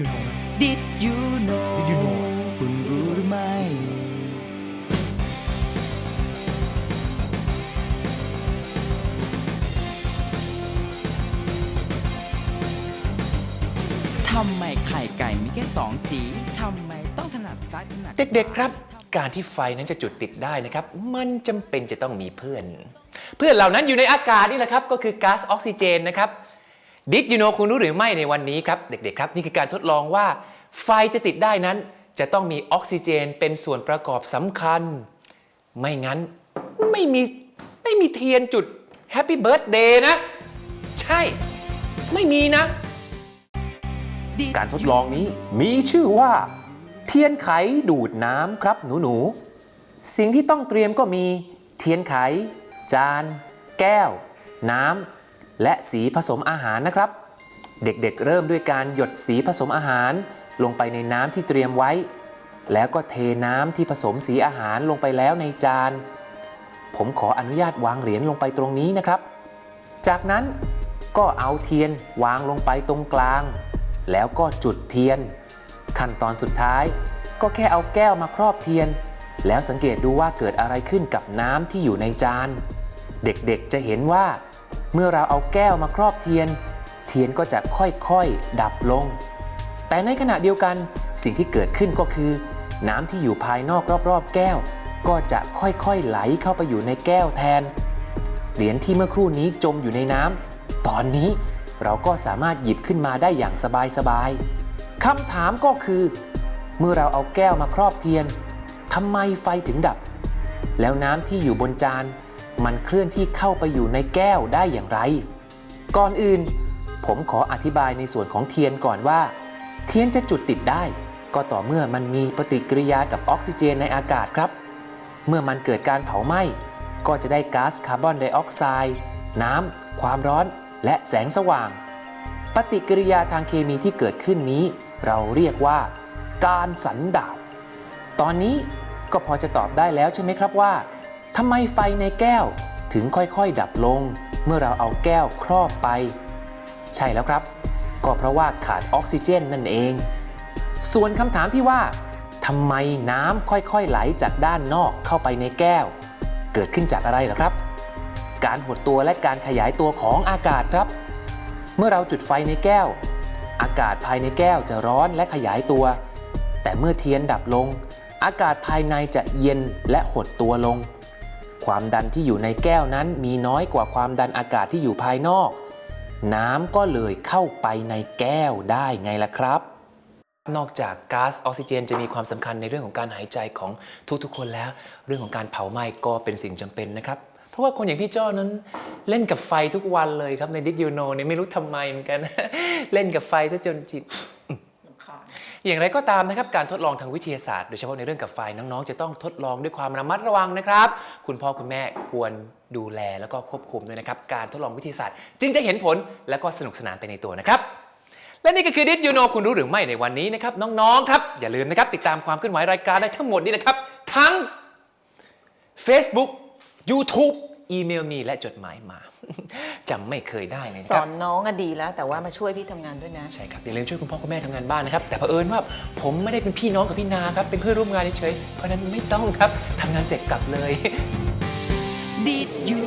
you know นะ Did you know Did you know คุณรู้หรือไม่ ทำไมไข่ไก่มีแค่สองสี ทำไมต้องถนัดซ้ายถนัดเด็กๆครับ การที่ไฟนั้นจะจุดติดได้นะครับ มันจำเป็นจะต้องมีเพื่อน เพื่อนเหล่านั้นอยู่ในอากาศนี่แหละครับ ก็คือก๊าซออกซิเจนนะครับ ดิดยูโนคุณรู้หรือไม่ในวันนี้ครับ เด็กๆครับ นี่คือการทดลองว่า ไฟจะติดได้นั้น จะต้องมีออกซิเจนเป็นส่วนประกอบสำคัญ ไม่งั้นไม่มีไม่มีเทียนจุดแฮปปี้เบิร์ a เดย์นะ ใช่ ไม่มีนะ การทดลองนี้มีชื่อว่า เทียนไขดูดน้ำครับหนูๆ สิ่งที่ต้องเตรียมก็มี เทียนไข จาน แก้ว น้ำ และสีผสมอาหารนะครับ เด็กๆ เริ่มด้วยการหยดสีผสมอาหาร ลงไปในน้ำที่เตรียมไว้ แล้วก็เทน้ำที่ผสมสีอาหารลงไปแล้วในจาน ผมขออนุญาตวางเหรียญลงไปตรงนี้นะครับ จากนั้นก็เอาเทียนวางลงไปตรงกลาง แล้วก็จุดเทียน ขั้นตอนสุดท้าย ก็แค่เอาแก้วมาครอบเทียน แล้วสังเกตดูว่าเกิดอะไรขึ้นกับน้ำที่อยู่ในจาน เด็กๆจะเห็นว่า เมื่อเราเอาแก้วมาครอบเทียน เทียนก็จะค่อยๆดับลง แต่ในขณะเดียวกันสิ่งที่เกิดขึ้นก็คือ น้ำที่อยู่ภายนอกรอบๆ แก้ว ก็จะค่อยๆไหลเข้าไปอยู่ในแก้วแทน เหรียญที่เมื่อครู่นี้จมอยู่ในน้ำตอนนี้เราก็สามารถหยิบขึ้นมาได้อย่างสบายๆคำถามก็คือ เมื่อเราเอาแก้วมาครอบเทียนทำไมไฟถึงดับ แล้วน้ำที่อยู่บนจาน มันเคลื่อนที่เข้าไปอยู่ในแก้วได้อย่างไร ก่อนอื่น ผมขออธิบายในส่วนของเทียนก่อนว่า เทียนจะจุดติดได้ ก็ต่อเมื่อมันมีปฏิกิริยากับออกซิเจนในอากาศครับ เมื่อมันเกิดการเผาไหม้ก็จะได้ก๊าซคาร์บอนไดออกไซด์น้ำ ความร้อน และแสงสว่าง ปฏิกิริยาทางเคมีที่เกิดขึ้นนี้ เราเรียกว่า การสันดาบ ตอนนี้ก็พอจะตอบได้แล้วใช่ไหมครับว่า ทำไมไฟในแก้วถึงค่อยๆ ดับลง เมื่อเราเอาแก้วครอบไป ใช่แล้วครับ ก็เพราะว่าขาดออกซิเจนนั่นเอง ส่วนคำถามที่ว่าทำไมน้ำค่อยๆ ไหลจากด้านนอกเข้าไปในแก้ว เกิดขึ้นจากอะไรหรอครับ การหดตัวและการขยายตัวของอากาศครับ เมื่อเราจุดไฟในแก้ว อากาศภายในแก้วจะร้อนและขยายตัว แต่เมื่อเทียนดับลง อากาศภายในจะเย็นและหดตัวลง ความดันที่อยู่ในแก้วนั้นมีน้อยกว่าความดันอากาศที่อยู่ภายนอก น้ำก็เลยเข้าไปในแก้วได้ไงล่ะครับ นอกจากก๊าซออกซิเจนจะมีความสำคัญในเรื่องของการหายใจของทุกๆคนแล้ว เรื่องของการเผาไหม้ก็เป็นสิ่งจำเป็นนะครับเพราะว่าคนอย่างพี่จ้อนั้นเล่นกับไฟทุกวันเลยครับในดิ d ยูโนเนี่ยไม่รู้ทำไมเหมือนกัน เล่นกับไฟซะจนจิต อย่างไรก็ตามนะครับการทดลองทางวิทยาศาสตร์โดยเฉพาะในเรื่องกับไฟน้องๆ จะต้องทดลองด้วยความระมัดระวังนะครับ คุณพ่อคุณแม่ควรดูแลแล้วก็ควบคุมด้วยนะครับการทดลองวิทยาศาสตร์ จึงจะเห็นผลและก็สนุกสนานไปในตัวนะครับและนี่ก็คือดิ d ยูโนคุณรู้หรือไม่ในวันนี้นะครับน้องๆครับอย่าลืมนะครับติดตามความเคลื่อนไหวรายการได้ทั้งหมดนี้นะครับ ทั้ง Facebook YouTube อีเมลมีและจดหมายมาจำไม่เคยได้เลยนะสคอรับนน้องอะดีแล้ว แต่ว่ามาช่วยพี่ทำงานด้วยนะ ใช่ครับอย่าลืมช่วยคุณพ่อคุณแม่ทำงานบ้านนะครับแต่เผอิญว่าผมไม่ได้เป็นพี่น้องกับพี่นาครับเป็นเพื่อนร่วมงานเฉยๆเพราะฉะนั้นไม่ต้องครับทำงานเสร็จกลับเลย Did you